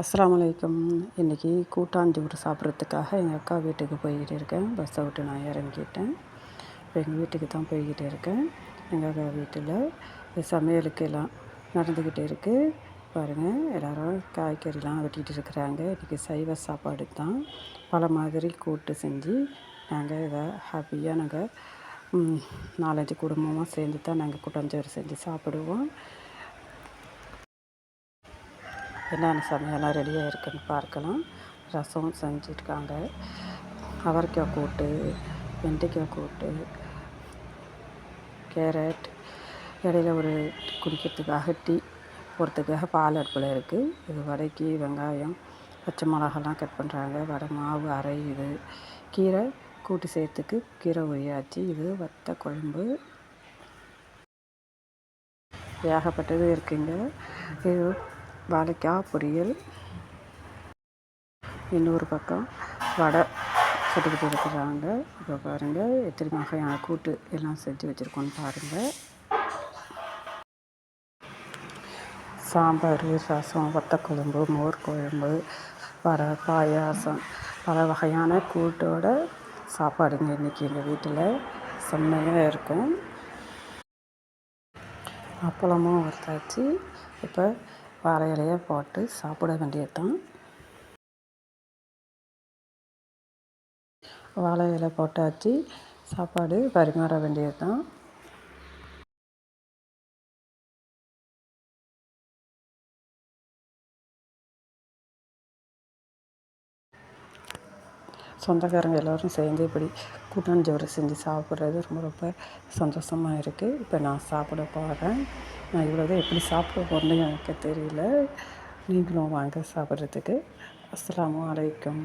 அஸ்ஸலாமு இன்றைக்கி கூட்டாஞ்சோறு சாப்பிட்றதுக்காக எங்கள் அக்கா வீட்டுக்கு போய்கிட்டு இருக்கேன். பஸ்ஸை விட்டு நான் இறங்கிட்டேன். இப்போ எங்கள் வீட்டுக்கு தான் போய்கிட்டு இருக்கேன். எங்கள் அக்கா வீட்டில் சமையலுக்கு எல்லாம் நடந்துக்கிட்டு இருக்குது பாருங்கள் எல்லோரும் காய்கறிலாம் வெட்டிகிட்டு இருக்கிறாங்க. இன்றைக்கி சைவ சாப்பாடு தான். பல மாதிரி கூட்டு செஞ்சு நாங்கள் இதை ஹாப்பியாக நாங்கள் நாலஞ்சு குடும்பமாக சேர்ந்து தான் நாங்கள் கூட்டாஞ்சோறு செஞ்சு சாப்பிடுவோம். என்னென்ன சமையலாம் ரெடியாக இருக்குதுன்னு பார்க்கலாம். ரசம் செஞ்சுருக்காங்க. அவரைக்காய் கூட்டு வெண்டைக்காய் கூட்டு கேரட் இடையில ஒரு குடிக்கிறதுக்காக டீ போடுறதுக்காக பால் அடுப்பில் இருக்குது இது வடைக்கு வெங்காயம் பச்சை மிளகாலாம் கட் பண்ணுறாங்க வடை மாவு அரையுது கீரை கூட்டு செய்கிறதுக்கு கீரை உரியாச்சு. இது வத்த குழம்பு. ஏகப்பட்டது இருக்குங்க. இது வாழைக்காய் பொரியல். இன்னொரு பக்கம் வடை சுட்டுக்கிட்டு இருக்கிறாங்க. இப்போ பாருங்கள் எத்தனை வகையான கூட்டு எல்லாம் செஞ்சு வச்சுருக்கோன்னு பாருங்கள் சாம்பார் ரசம் வத்தக்குழம்பு மோர் குழம்பு வடை பாயாசம். பல வகையான கூட்டோட சாப்பாடுங்க இன்றைக்கி எங்கள் வீட்டில். செம்மையாக இருக்கும். அப்பளமும் வறுத்தாச்சு. இப்போ வாழை இலையை போட்டு சாப்பிட வேண்டியது தான் வாழை இலை போட்டாச்சு. சாப்பாடு பரிமாற வேண்டியது தான் சொந்தக்காரங்க எல்லோரும் சேர்ந்து இப்படி கூட்டாஞ்சோறு செஞ்சு சாப்பிட்றது ரொம்ப ரொம்ப சந்தோஷமாக இருக்குது இப்போ நான் சாப்பிட போகிறேன் நான் இவ்வளோ எப்படி சாப்பிட போகிறேன்னு எனக்கு தெரியல. நீங்களும் வாங்க சாப்பிட்றதுக்கு. அஸ்லாம் வலைக்கம்